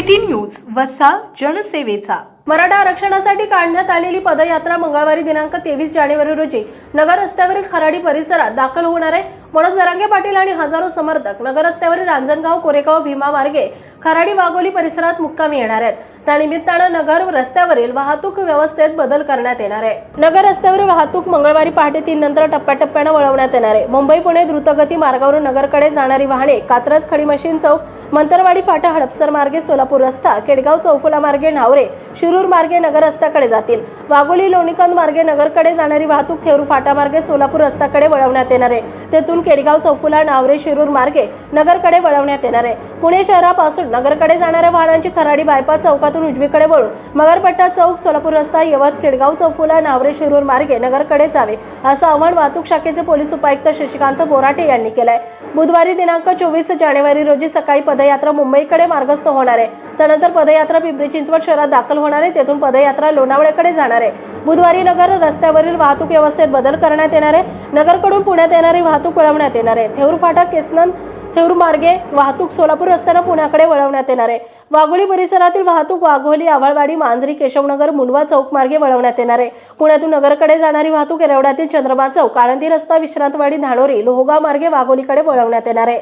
City news वसा जनसेवेचा. मराठा आरक्षणासाठी काढण्यात आलेली पदयात्रा मंगळवारी दिनांक तेवीस जानेवारी रोजी नगर रस्त्यावरील खराडी परिसरात दाखल होणार आहे. मनोज जरांगे पाटील आणि हजारो समर्थक नगर रस्त्यावरील रांजणगाव कोरेगाव भीमा मार्गे खराडी वाघोली परिसरात मुक्कामी येणार आहेत. त्यानिमित्तानं नगर रस्त्यावरील वाहतूक व्यवस्थेत बदल करण्यात येणार आहे. नगर रस्त्यावरील वाहतूक मंगळवारी पहाटे तीन नंतर टप्प्याटप्प्यानं वळवण्यात येणार आहे. मुंबई पुणे द्रुतगती मार्गावरून नगरकडे जाणारी वाहने कात्रज खडी मशीन चौक मंतरवाडी फाटा हडपसर मार्गे सोलापूर रस्ता केडगाव चौफुला मार्गे नावरे शिरूर मार्गे नगर रस्त्याकडे जातील. वाघोली लोणीकंद मार्गे नगरकडे जाणारी वाहतूक थेरू फाटा मार्गे सोलापूर रस्त्याकडे वळवण्यात येणार आहे. तेथून केडगाव चौफुला नावरे शिरूर मार्गे नगरकडे वळवण्यात येणार आहे. पुणे शहरापासून नगरकडे जाणाऱ्या वाहनांची खराडी बायपास चौकात चौकातून उजवीकडे वळून मगरपट्टा चौक सोलापूर रस्ता यवत खेडगाव चौफुला नावरे शिरूर मार्गे नगरकडे जावे असं आव्हान वाहतूक शाखेचे पोलीस उपायुक्त शशिकांत बोराटे यांनी केलंय. बुधवारी दिनांक चोवीस जानेवारी रोजी सकाळी पदयात्रा मुंबईकडे मार्गस्थ होणार आहे. त्यानंतर पदयात्रा पिंपरी चिंचवड शहरात दाखल होणार आहे. तेथून पदयात्रा लोणावळ्याकडे जाणार आहे. बुधवारी नगर रस्त्यावरील वाहतूक व्यवस्थेत बदल करण्यात येणार आहे. नगरकडून पुण्यात येणारी वाहतूक वळवण्यात येणार आहे. थेऊर फाटा केसनन थेऊर मार्गे वाहतूक सोलापूर रस्त्यानं पुण्याकडे वळवण्यात येणार आहे. वाघोली परिसरातील वाहतूक वाघोली आव्हाळवाडी मांजरी केशवनगर मुंडवा चौक मार्गे वळवण्यात येणार आहे. पुण्यातून नगरकडे जाणारी वाहतूक येरवड्यातील चंद्रमा चौक आळंदी रस्ता विश्रांतवाडी धानोरी लोहगाव मार्गे वाघोलीकडे वळवण्यात येणार आहे.